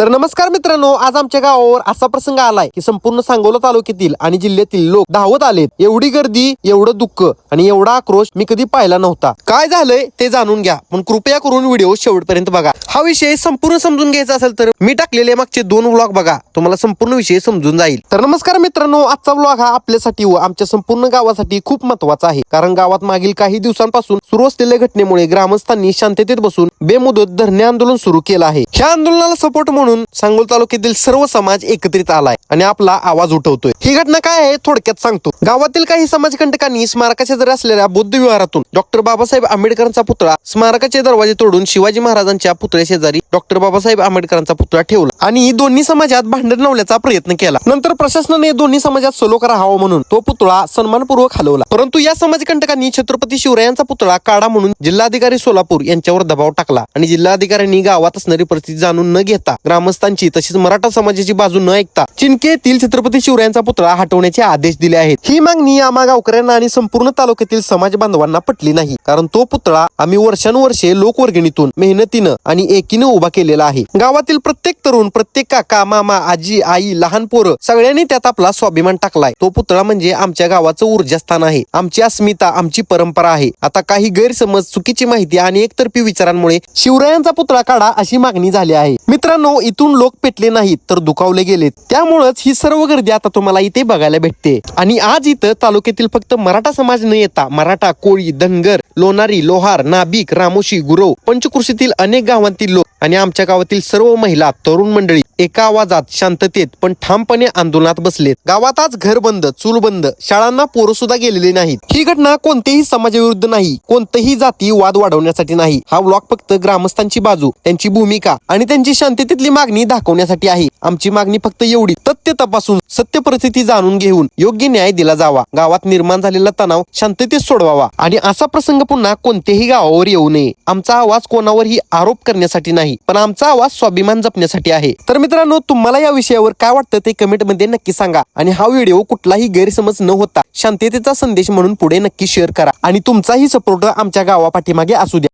तर नमस्कार मित्रांनो आज आमच्या गावावर असा प्रसंग आलाय की संपूर्ण सांगोला तालुक्यातील आणि जिल्ह्यातील लोक धावत आलेत. एवढी गर्दी एवढं दुःख आणि एवढा आक्रोश मी कधी पाहिला नव्हता. काय झालंय ते जाणून घ्या. पण कृपया करून व्हिडिओ शेवटपर्यंत बघा. हा विषय संपूर्ण समजून घ्यायचा असेल तर मी टाकलेले मागचे दोन व्लॉग बघा. तुम्हाला संपूर्ण विषय समजून जाईल. तर नमस्कार मित्रांनो आजचा व्लॉग हा आपल्यासाठी व आमच्या संपूर्ण गावासाठी खूप महत्त्वाचा आहे. कारण गावात मागील काही दिवसांपासून सुरू असलेल्या घटनेमुळे ग्रामस्थांनी शांततेत बसून बेमुदत धरणे आंदोलन सुरू केलं आहे. ह्या आंदोलनाला सपोर्ट म्हणून सांगोल तालुक्यातील सर्व समाज एकत्रित आलाय आणि आपला आवाज उठवतोय. ही घटना काय आहे थोडक्यात सांगतो. गावातील काही समाजकंटकांनी स्मारकाच्या जरी असलेल्या बुद्ध विहारातून डॉक्टर बाबासाहेब आंबेडकरांचा पुतळा स्मारकाचे दरवाजे तोडून शिवाजी महाराजांच्या पुतळ्या शेजारी डॉक्टर बाबासाहेब आंबेडकरांचा पुतळा ठेवला आणि दोन्ही समाजात भांडण लावण्याचा प्रयत्न केला. नंतर प्रशासनाने दोन्ही समाजात सलोख राहावा म्हणून तो पुतळा सन्मानपूर्वक हलवला. परंतु या समाजकंटकांनी छत्रपती शिवरायांचा पुतळा काढा म्हणून जिल्हाधिकारी सोलापूर यांच्यावर दबाव टाकला आणि जिल्हाधिकाऱ्यांनी गावात असणारी परिस्थिती जाणून न घेता ग्रामस्थांची तशीच मराठा समाजाची बाजू न ऐकता चिंके येथील छत्रपती शिवरायांचा पुतळा हटवण्याचे आदेश दिले आहेत. ही मागणी आम्हा गावकऱ्यांना आणि संपूर्ण तालुक्यातील समाज बांधवांना पटली नाही. कारण तो पुतळा आम्ही वर्षानुवर्षे लोकवर्गणीतून मेहनतीनं आणि एकीनं उभा केलेला आहे. गावातील प्रत्येक तरुण प्रत्येक काका मामा आजी आई लहान पोरं सगळ्यांनी त्यात आपला स्वाभिमान टाकलाय. तो पुतळा म्हणजे आमच्या गावाचं ऊर्जास्थान आहे. आमची अस्मिता आमची परंपरा आहे. आता काही गैरसमज चुकीची माहिती आणि एकतर्फी विचारांमुळे शिवरायांचा पुतळा काढा अशी मागणी झाली आहे. मित्रांनो इथून लोक पेटले नाहीत तर दुखावले गेलेत. त्यामुळेच ही सर्व गर्दी आता तुम्हाला इथे बघायला भेटते. आणि आज इथं तालुक्यातील फक्त मराठा समाज न येता मराठा कोळी धनगर लोणारी लोहार नाभिक रामोशी गुरव पंचकृषीतील अनेक गावांतील लोक आणि आमच्या गावातील सर्व महिला तरुण मंडळी एका आवाजात शांततेत पण ठामपणे आंदोलनात बसलेत. गावात आज घर बंद चूल बंद शाळांना पोरं सुद्धा गेलेली नाहीत. ही घटना कोणत्याही समाजाविरुद्ध नाही कोणत्याही जाती वाद वाढवण्यासाठी नाही. हा ब्लॉग फक्त ग्रामस्थांची बाजू त्यांची भूमिका आणि त्यांची शांततेतली मागणी दाखवण्यासाठी आहे. आमची मागणी फक्त एवढी तथ्य तपासून सत्य परिस्थिती जाणून घेऊन योग्य न्याय दिला जावा. गावात निर्माण झालेला तणाव शांततेत सोडवावा आणि असा प्रसंग पुन्हा कोणत्याही गावावर येऊ नये. आमचा आवाज कोणावरही आरोप करण्यासाठी नाही पण आमचा आवाज स्वाभिमान जपण्यासाठी आहे. तर मित्रांनो तुम्हाला या विषयावर काय वाटतं ते कमेंटमध्ये नक्की सांगा आणि हा व्हिडिओ कुठलाही गैरसमज न होता शांततेचा संदेश म्हणून पुढे नक्की शेअर करा आणि तुमचाही सपोर्ट आमच्या गावा पाठीमागे असू द्या.